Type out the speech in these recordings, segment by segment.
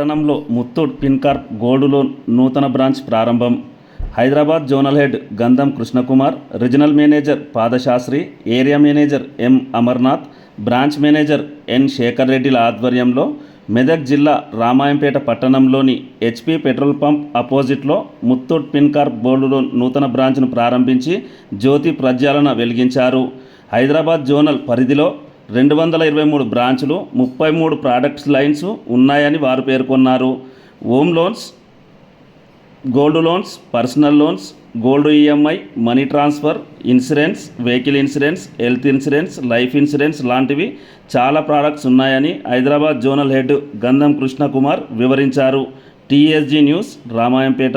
పట్టణంలో Muthoot పిన్కార్ప్ gold loan నూతన branch ప్రారంభం. Hyderabad zonal head Gandham Krishnakumar regional manager Padasastri area manager M Amarnath branch manager N Shekar రెడ్డిల ఆధ్వర్యంలో మెదక్ జిల్లా రామాయంపేట పట్టణంలోని HP petrol pump అపోజిట్లో Muthoot పిన్కార్ప్ gold loan నూతన బ్రాంచ్ను ప్రారంభించి జ్యోతి ప్రజ్వాలన వెలిగించారు. హైదరాబాద్ జోనల్ పరిధిలో రెండు వందల ఇరవై మూడు బ్రాంచులు ముప్పై మూడు ప్రాడక్ట్స్ లైన్స్ ఉన్నాయని వారు పేర్కొన్నారు. Home loans gold loans personal loans gold EMI money transfer insurance vehicle insurance health insurance life insurance లాంటివి చాలా ప్రాడక్ట్స్ ఉన్నాయని హైదరాబాద్ జోనల్ హెడ్ గంధం కృష్ణకుమార్ వివరించారు. TSG news Ramayampet.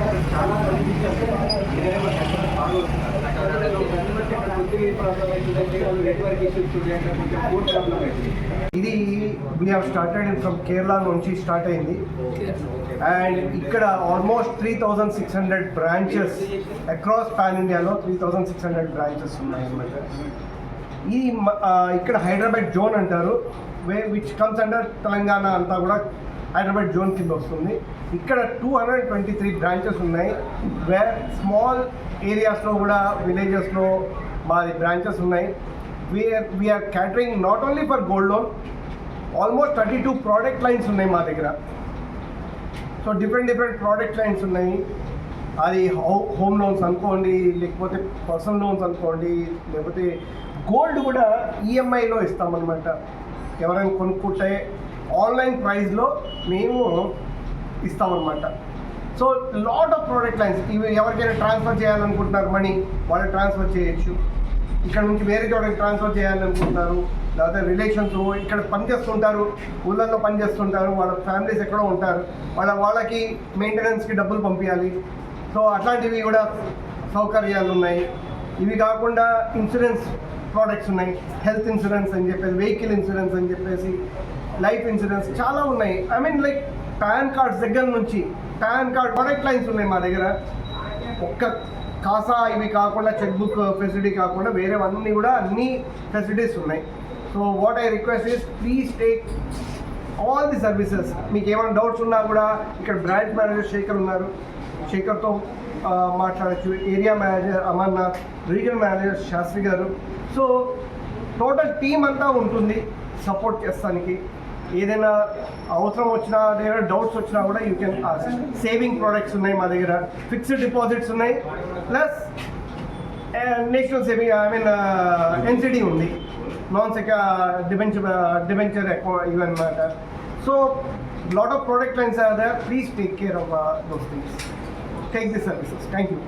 ఇది we have started from Kerala నుంచి స్టార్ట్ అయింది. అండ్ ఇక్కడ almost three thousand six hundred branches across pan ఇండియాలో three thousand six hundred branches ఉన్నాయి అన్నమాట ఈ ఇక్కడ హైదరాబాద్ జోన్ అంటారు way which comes under Telangana అంతా కూడా హైదరాబాద్ జోన్ కింద వస్తుంది. ఇక్కడ two hundred twenty three branches ఉన్నాయి వే స్మాల్ ఏరియాస్లో కూడా విలేజెస్లో మాది బ్రాంచెస్ ఉన్నాయి. We are we are catering not only for gold loan almost thirty two product lines ఉన్నాయి మా దగ్గర. So different different product lines ఉన్నాయి. అది హౌ హోమ్ లోన్స్ అనుకోండి లేకపోతే పర్సనల్ లోన్స్ అనుకోండి లేకపోతే గోల్డ్ కూడా ఈఎంఐలో ఇస్తామన్నమాట. ఎవరైనా కొనుక్కుంటే ఆన్లైన్ ప్రైస్లో మేము ఇస్తామన్నమాట. So lot of product lines ఇవి ఎవరికైనా ట్రాన్స్ఫర్ చేయాలనుకుంటున్నారు మనీ వాళ్ళు ట్రాన్స్ఫర్ చేయొచ్చు. ఇక్కడ నుంచి వేరే చోటకి ట్రాన్స్ఫర్ చేయాలనుకుంటున్నారు. లేకపోతే రిలేషన్స్ ఇక్కడ పనిచేస్తుంటారు ఊళ్ళల్లో పనిచేస్తుంటారు వాళ్ళ ఫ్యామిలీస్ ఎక్కడో ఉంటారు. వాళ్ళ వాళ్ళకి మెయింటెనెన్స్కి డబ్బులు పంపించాలి సో అట్లాంటివి కూడా సౌకర్యాలు ఉన్నాయి. ఇవి కాకుండా ఇన్సూరెన్స్ ప్రోడక్ట్స్ ఉన్నాయి. హెల్త్ ఇన్సూరెన్స్ అని చెప్పేసి వెహికల్ ఇన్సూరెన్స్ అని చెప్పేసి లైఫ్ ఇన్సూరెన్స్ చాలా ఉన్నాయి. I mean like PAN cards దగ్గర నుంచి పాన్ కార్డ్ ప్రొడక్ట్ లైన్స్ ఉన్నాయి మా దగ్గర. ఒక్క కాసా ఇవి కాకుండా చెక్ బుక్ ఫెసిలిటీ కాకుండా వేరేవన్నీ కూడా అన్ని ఫెసిలిటీస్ ఉన్నాయి. So what I request is please take all the services మీకు ఏమైనా డౌట్స్ ఉన్నా కూడా ఇక్కడ బ్రాంచ్ మేనేజర్ శేఖర్ ఉన్నారు. శేఖర్తో మాట్లాడచ్చు. Area manager Amarnath regional manager Shastri గారు. సో టోటల్ టీం అంతా ఉంటుంది. సపోర్ట్ చేస్తానికి. ఏదైనా అవసరం వచ్చినా ఏదైనా డౌట్స్ వచ్చినా కూడా యూ కెన్ సేవింగ్ ప్రోడక్ట్స్ ఉన్నాయి మా దగ్గర. ఫిక్స్డ్ డిపాజిట్స్ ఉన్నాయి. Plus national saving I mean NCD ఉంది. Non sec debenture debenture account ఇవన్నమాట so lot of product lines are there please take care of those things take the services thank you